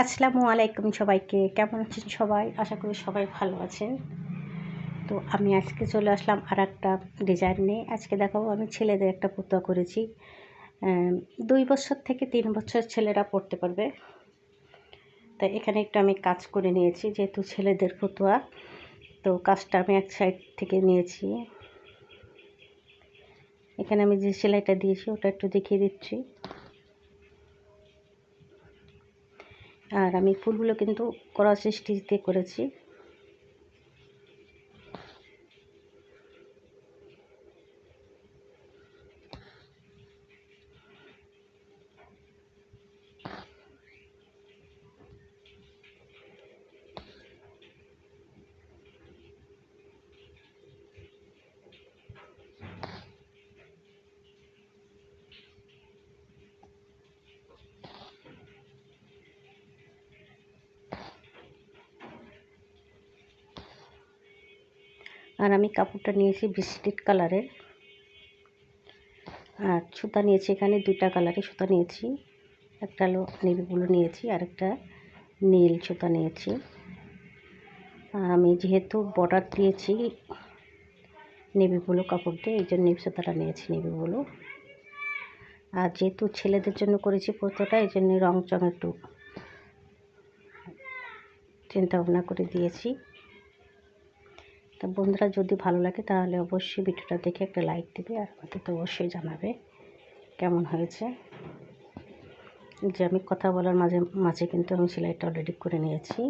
আসসালামু আলাইকুম সবাইকে। কেমন আছেন সবাই? আশা করি সবাই ভালো আছেন। তো আমি আজকে চলে আসলাম আর একটা ডিজাইন নিয়ে। আজকে দেখাবো, আমি ছেলেদের একটা পুতুয়া করেছি। দুই বছর থেকে তিন বছর ছেলেরা পড়তে পারবে। তাই এখানে একটু আমি কাজ করে নিয়েছি, যেহেতু ছেলেদের পুতুয়া তো কাজটা আমি এক সাইড থেকে নিয়েছি। এখানে আমি যে সেলাইটা দিয়েছি, ওটা একটু দেখিয়ে দিচ্ছি। আর আমি ফুলগুলো কিন্তু ক্রস স্টিচ দিয়ে করেছি। আর আমি কাপড়টা নিয়েছি বিস্কিট কালারের। আর সুতা নিয়েছি এখানে দুটা কালারের সুতা নিয়েছি। একটা হলো নেভি ব্লু নিয়েছি আর একটা নীল সুতা নিয়েছি। আমি যেহেতু বর্ডার দিয়েছি নেভি ব্লু কাপড় দিয়ে এই জন্য সুতাটা নিয়েছি নেভি ব্লু আর যেহেতু ছেলেদের জন্য করেছি পোতোটা এই জন্য রং চং একটু চিন্তা ভাবনা করে দিয়েছি। তা বন্ধুরা, যদি ভালো লাগে তাহলে অবশ্যই ভিডিওটা দেখে একটা লাইক দেবে আর আমাকে তো অবশ্যই জানাবে কেমন হয়েছে। যে আমি কথা বলার মাঝে মাঝে কিন্তু আমি সেলাইটা অলরেডি করে নিয়েছি।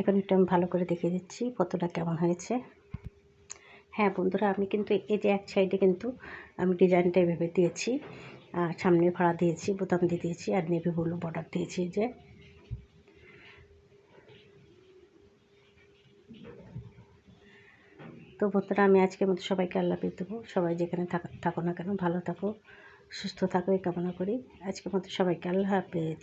এখন একটু আমি ভালো করে দেখিয়ে দিচ্ছি কতটা কেমন হয়েছে। হ্যাঁ বন্ধুরা, আমি কিন্তু এই যে এক সাইডে কিন্তু আমি ডিজাইনটা এভাবে দিয়েছি। আর সামনে ভাড়া দিয়েছি, বোতাম দিয়ে দিয়েছি, আর নেভি ব্লু বর্ডার দিয়েছি যে। তো বন্ধুরা, আমি আজকের মতো সবাইকে আল্লাহ পেয়ে দেবো। সবাই যেখানে থাকো না কেন, ভালো থাকো, সুস্থ থাকো, এই কামনা করি। আজকের মতো সবাইকে আল্লাহ হাফেজ।